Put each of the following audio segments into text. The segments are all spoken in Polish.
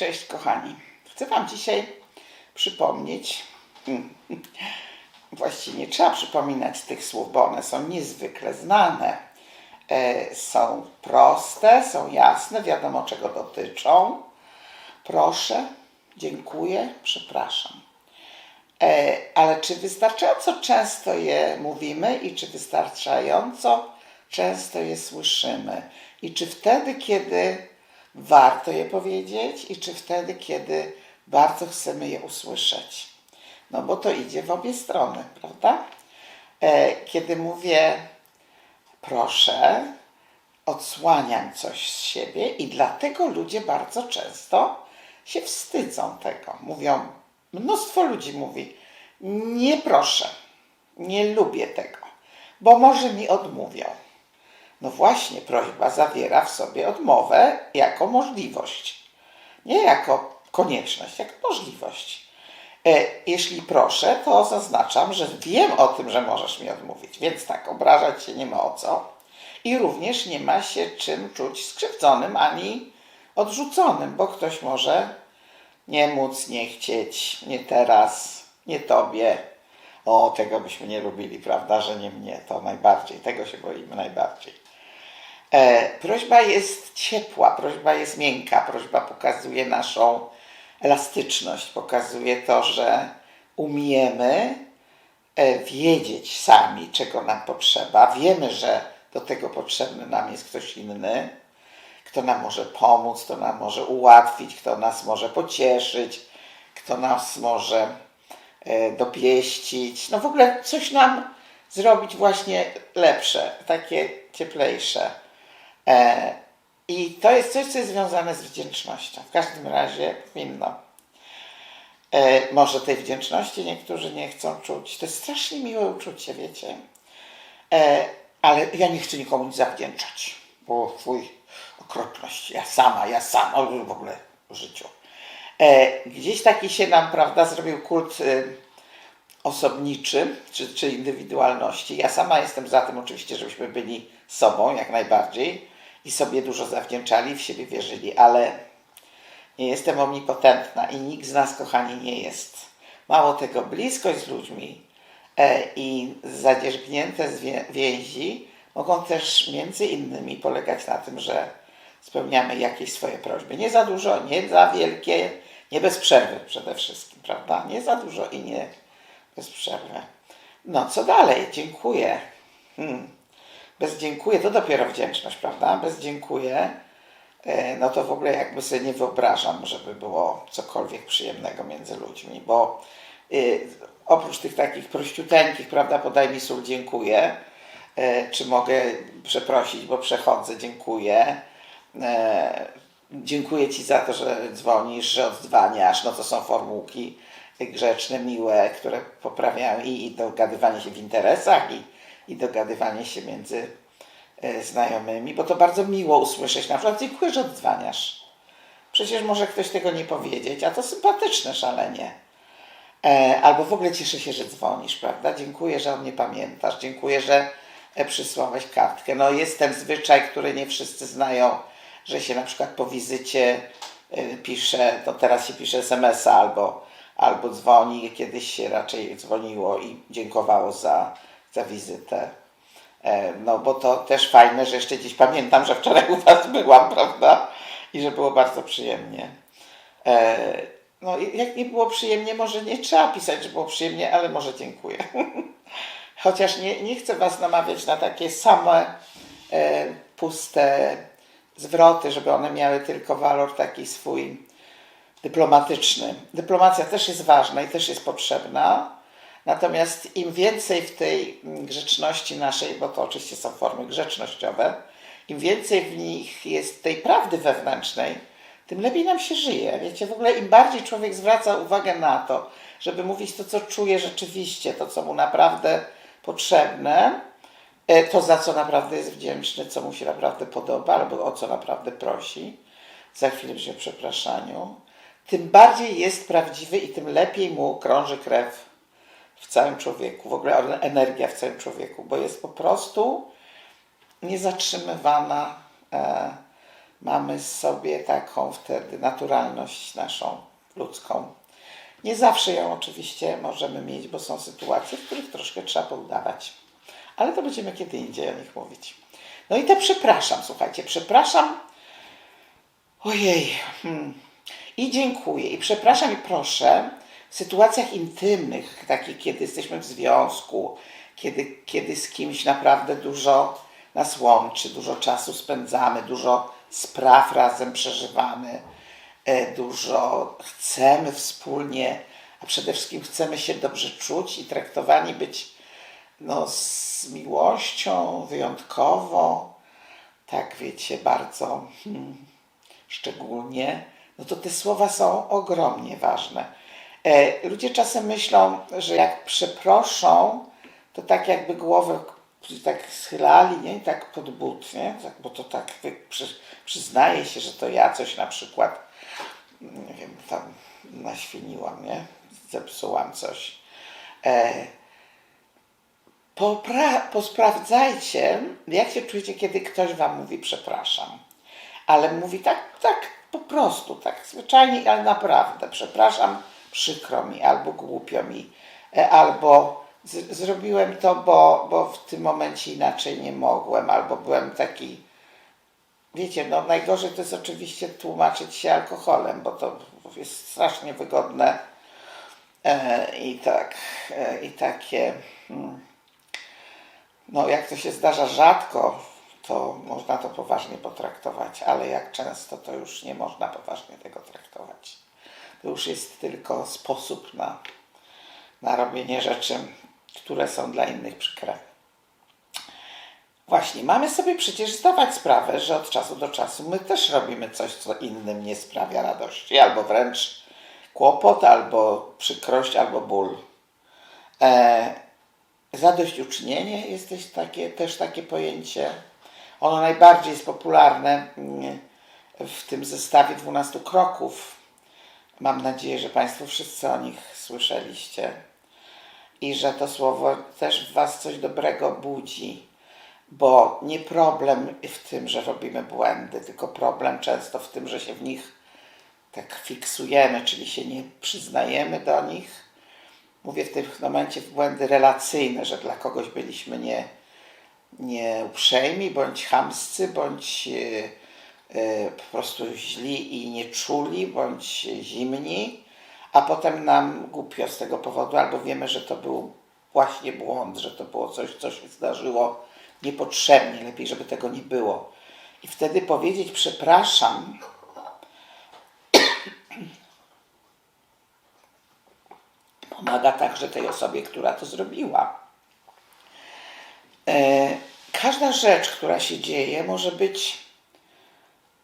Cześć kochani. Chcę Wam dzisiaj przypomnieć, właściwie nie trzeba przypominać tych słów, bo one są niezwykle znane. E, Są proste, są jasne, wiadomo czego dotyczą. Proszę, dziękuję, przepraszam. E, Ale czy wystarczająco często je mówimy i czy wystarczająco często je słyszymy? I czy wtedy, kiedy warto je powiedzieć i czy wtedy, kiedy bardzo chcemy je usłyszeć? No bo to idzie w obie strony, prawda? E, Kiedy mówię proszę, odsłaniam coś z siebie i dlatego ludzie bardzo często się wstydzą tego. Mówią, mnóstwo ludzi mówi, nie proszę, nie lubię tego, bo może mi odmówią. No właśnie, prośba zawiera w sobie odmowę jako możliwość, nie jako konieczność, jako możliwość. E, Jeśli proszę, to zaznaczam, że wiem o tym, że możesz mi odmówić, więc tak, obrażać się nie ma o co. I również nie ma się czym czuć skrzywdzonym ani odrzuconym, bo ktoś może nie móc, nie chcieć, nie teraz, nie tobie. O, tego byśmy nie lubili, prawda, że nie mnie, to najbardziej, tego się boimy najbardziej. E, prośba jest ciepła, prośba jest miękka, prośba pokazuje naszą elastyczność, pokazuje to, że umiemy e, wiedzieć sami, czego nam potrzeba. Wiemy, że do tego potrzebny nam jest ktoś inny, kto nam może pomóc, kto nam może ułatwić, kto nas może pocieszyć, kto nas może e, dopieścić. No w ogóle coś nam zrobić właśnie lepsze, takie cieplejsze. E, I to jest coś, co jest związane z wdzięcznością. W każdym razie powinno. E, może tej wdzięczności niektórzy nie chcą czuć. To jest strasznie miłe uczucie, wiecie. E, ale ja nie chcę nikomu nic zawdzięczać. Bo twój okropność, ja sama, ja sama, w ogóle w życiu. Gdzieś taki się nam, prawda, zrobił kult y, osobniczy, czy, czy indywidualności. Ja sama jestem za tym oczywiście, żebyśmy byli sobą jak najbardziej i sobie dużo zawdzięczali, w siebie wierzyli, ale nie jestem omnipotentna i nikt z nas, kochani, nie jest. Mało tego, bliskość z ludźmi e, i zadzierzgnięte więzi mogą też między innymi polegać na tym, że spełniamy jakieś swoje prośby. Nie za dużo, nie za wielkie, nie bez przerwy przede wszystkim, prawda? Nie za dużo i nie bez przerwy. No, co dalej? Dziękuję. Hmm. Bez dziękuję to dopiero wdzięczność, prawda? Bez dziękuję, e, no to w ogóle jakby sobie nie wyobrażam, żeby było cokolwiek przyjemnego między ludźmi, bo y, oprócz tych takich prościuteńkich, prawda, podaj mi sól, dziękuję, e, czy mogę przeprosić, bo przechodzę, dziękuję, e, dziękuję Ci za to, że dzwonisz, że odzwaniasz, no to są formułki grzeczne, miłe, które poprawiają i, i dogadywanie się w interesach, i, i dogadywanie się między e, znajomymi, bo to bardzo miło usłyszeć na przykład dziękuję, że odzwaniasz. Przecież może ktoś tego nie powiedzieć, a to sympatyczne szalenie. E, albo w ogóle cieszę się, że dzwonisz, prawda? Dziękuję, że o mnie pamiętasz. Dziękuję, że e, przysłałeś kartkę. No jest ten zwyczaj, który nie wszyscy znają, że się na przykład po wizycie pisze, to teraz się pisze SMS-a albo, albo dzwoni. Kiedyś się raczej dzwoniło i dziękowało za, za wizytę. E, No bo to też fajne, że jeszcze dziś pamiętam, że wczoraj u Was byłam, prawda? I że było bardzo przyjemnie. E, No jak nie było przyjemnie, może nie trzeba pisać, że było przyjemnie, ale może dziękuję. Chociaż nie, nie chcę Was namawiać na takie same e, puste zwroty, żeby one miały tylko walor taki swój dyplomatyczny. Dyplomacja też jest ważna i też jest potrzebna. Natomiast im więcej w tej mm, grzeczności naszej, bo to oczywiście są formy grzecznościowe, im więcej w nich jest tej prawdy wewnętrznej, tym lepiej nam się żyje. Wiecie, w ogóle im bardziej człowiek zwraca uwagę na to, żeby mówić to, co czuje rzeczywiście, to, co mu naprawdę potrzebne, e, to, za co naprawdę jest wdzięczny, co mu się naprawdę podoba, albo o co naprawdę prosi, za chwilę będzie przepraszaniu, tym bardziej jest prawdziwy i tym lepiej mu krąży krew w całym człowieku, w ogóle energia w całym człowieku, bo jest po prostu niezatrzymywana e, mamy sobie taką wtedy naturalność naszą ludzką. Nie zawsze ją oczywiście możemy mieć, bo są sytuacje, w których troszkę trzeba poudawać. Ale to będziemy kiedy indziej o nich mówić. No i te przepraszam, słuchajcie, przepraszam. Ojej. Hmm. I dziękuję, i przepraszam, i proszę. W sytuacjach intymnych, takich kiedy jesteśmy w związku, kiedy, kiedy z kimś naprawdę dużo nas łączy, dużo czasu spędzamy, dużo spraw razem przeżywamy, e, dużo chcemy wspólnie, a przede wszystkim chcemy się dobrze czuć i traktowani być no, z miłością, wyjątkowo, tak wiecie, bardzo hmm, szczególnie, no to te słowa są ogromnie ważne. E, ludzie czasem myślą, że jak przeproszą, to tak jakby głowę tak schylali, nie? Tak pod but, nie? Tak, bo to tak przy, przyznaje się, że to ja coś na przykład, nie wiem, tam naświniłam, nie? Zepsułam coś. E, popra- posprawdzajcie, jak się czujecie, kiedy ktoś wam mówi przepraszam. Ale mówi tak, tak po prostu, tak zwyczajnie, ale naprawdę. Przepraszam, przykro mi, albo głupio mi, e, albo z- zrobiłem to, bo, bo w tym momencie inaczej nie mogłem, albo byłem taki. Wiecie, no najgorzej to jest oczywiście tłumaczyć się alkoholem, bo to jest strasznie wygodne e, i tak, e, i takie. Hmm, no, jak to się zdarza rzadko, to można to poważnie potraktować, ale jak często, to już nie można poważnie tego traktować. To już jest tylko sposób na, na robienie rzeczy, które są dla innych przykre. Właśnie, mamy sobie przecież zdawać sprawę, że od czasu do czasu my też robimy coś, co innym nie sprawia radości, albo wręcz kłopot, albo przykrość, albo ból. E, Zadośćuczynienie jest takie, też takie pojęcie. Ono najbardziej jest popularne mm, w tym zestawie 12 kroków. Mam nadzieję, że Państwo wszyscy o nich słyszeliście i że to słowo też w Was coś dobrego budzi, bo nie problem w tym, że robimy błędy, tylko problem często w tym, że się w nich tak fiksujemy, czyli się nie przyznajemy do nich. Mówię w tym momencie w błędy relacyjne, że dla kogoś byliśmy nie, nie uprzejmi, bądź chamscy, bądź e, po prostu źli i nieczuli, bądź zimni, a potem nam głupio z tego powodu, albo wiemy, że to był właśnie błąd, że to było coś, co się zdarzyło niepotrzebnie, lepiej, żeby tego nie było. I wtedy powiedzieć przepraszam, pomaga także tej osobie, która to zrobiła. E, Każda rzecz, która się dzieje, może być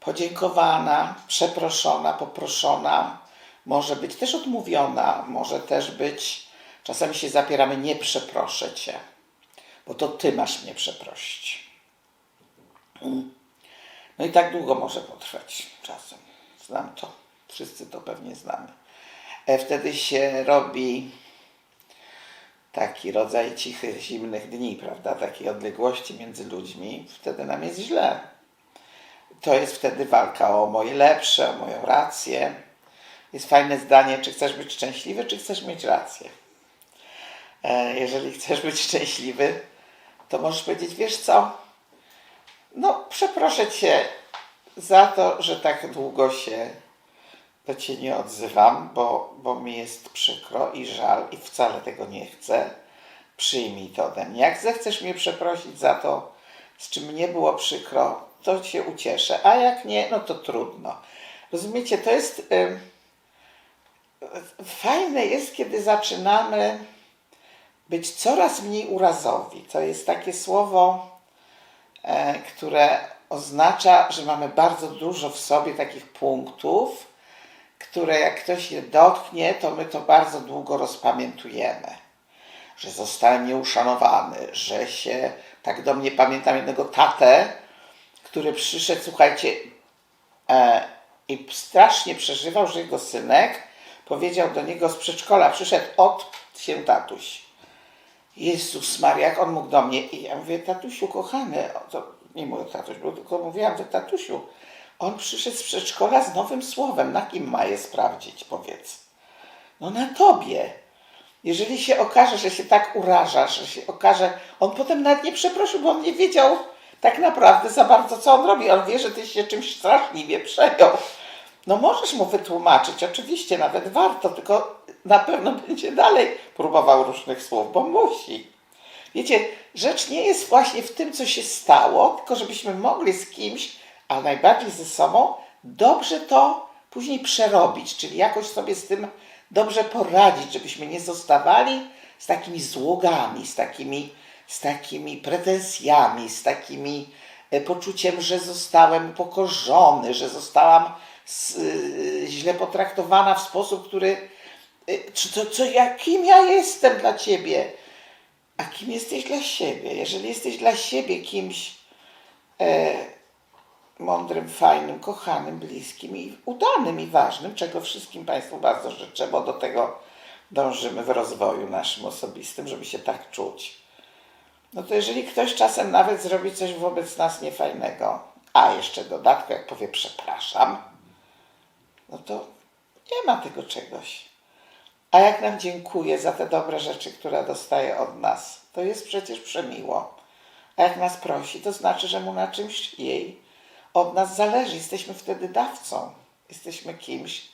podziękowana, przeproszona, poproszona, może być też odmówiona, może też być, czasami się zapieramy, nie przeproszę cię, bo to ty masz mnie przeprosić. No i tak długo może potrwać czasem. Znam to. Wszyscy to pewnie znamy. E, Wtedy się robi taki rodzaj cichych, zimnych dni, prawda? Takiej odległości między ludźmi. Wtedy nam jest źle. To jest wtedy walka o moje lepsze, o moją rację. Jest fajne zdanie, czy chcesz być szczęśliwy, czy chcesz mieć rację. E, Jeżeli chcesz być szczęśliwy, to możesz powiedzieć, wiesz co, no przeproszę Cię za to, że tak długo się do Cię nie odzywam, bo, bo mi jest przykro i żal i wcale tego nie chcę. Przyjmij to ode mnie. Jak zechcesz mnie przeprosić za to, z czym mnie było przykro, to się ucieszę, a jak nie, no to trudno. Rozumiecie, to jest... fajne jest, kiedy zaczynamy być coraz mniej urazowi. To jest takie słowo, e, które oznacza, że mamy bardzo dużo w sobie takich punktów, które jak ktoś je dotknie, to my to bardzo długo rozpamiętujemy. Że zostałem nieuszanowany, że się, tak do mnie pamiętam jednego tatę, który przyszedł, słuchajcie, e, i strasznie przeżywał, że jego synek powiedział do niego z przedszkola, przyszedł od się tatuś. Jezus Maria, jak on mógł do mnie? I ja mówię, tatusiu kochany, to nie mój tatuś był, tylko mówiłam, że tatusiu, On przyszedł z przedszkola z nowym słowem. Na kim ma je sprawdzić, powiedz? No na tobie. Jeżeli się okaże, że się tak urażasz, że się okaże, on potem nawet nie przeprosił, bo on nie wiedział tak naprawdę za bardzo, co on robi. On wie, że ty się czymś straszliwie przejął. No możesz mu wytłumaczyć, oczywiście nawet warto, tylko na pewno będzie dalej próbował różnych słów, bo musi. Wiecie, rzecz nie jest właśnie w tym, co się stało, tylko żebyśmy mogli z kimś, a najbardziej ze sobą, dobrze to później przerobić, czyli jakoś sobie z tym dobrze poradzić, żebyśmy nie zostawali z takimi złogami, z takimi, z takimi pretensjami, z takimi e, poczuciem, że zostałem upokorzony, że zostałam y, źle potraktowana w sposób, który. y, Czy to, co, jakim ja jestem dla ciebie? A kim jesteś dla siebie? Jeżeli jesteś dla siebie kimś e, mądrym, fajnym, kochanym, bliskim i udanym i ważnym, czego wszystkim Państwu bardzo życzę, bo do tego dążymy w rozwoju naszym osobistym, żeby się tak czuć. No to jeżeli ktoś czasem nawet zrobi coś wobec nas niefajnego, a jeszcze dodatku, jak powie przepraszam, no to nie ma tego czegoś. A jak nam dziękuje za te dobre rzeczy, które dostaje od nas, to jest przecież przemiło. A jak nas prosi, to znaczy, że mu na czymś jej od nas zależy. Jesteśmy wtedy dawcą. Jesteśmy kimś,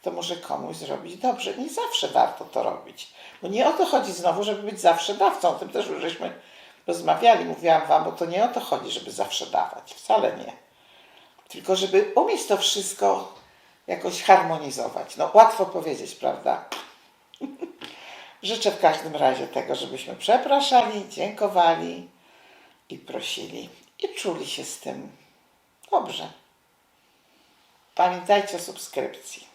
kto może komuś zrobić dobrze. Nie zawsze warto to robić. Bo nie o to chodzi znowu, żeby być zawsze dawcą. O tym też już żeśmy rozmawiali, mówiłam wam, bo to nie o to chodzi, żeby zawsze dawać. Wcale nie. Tylko żeby umieć to wszystko jakoś harmonizować. No łatwo powiedzieć, prawda? Życzę w każdym razie tego, żebyśmy przepraszali, dziękowali i prosili i czuli się z tym dobrze. Pamiętajcie o subskrypcji.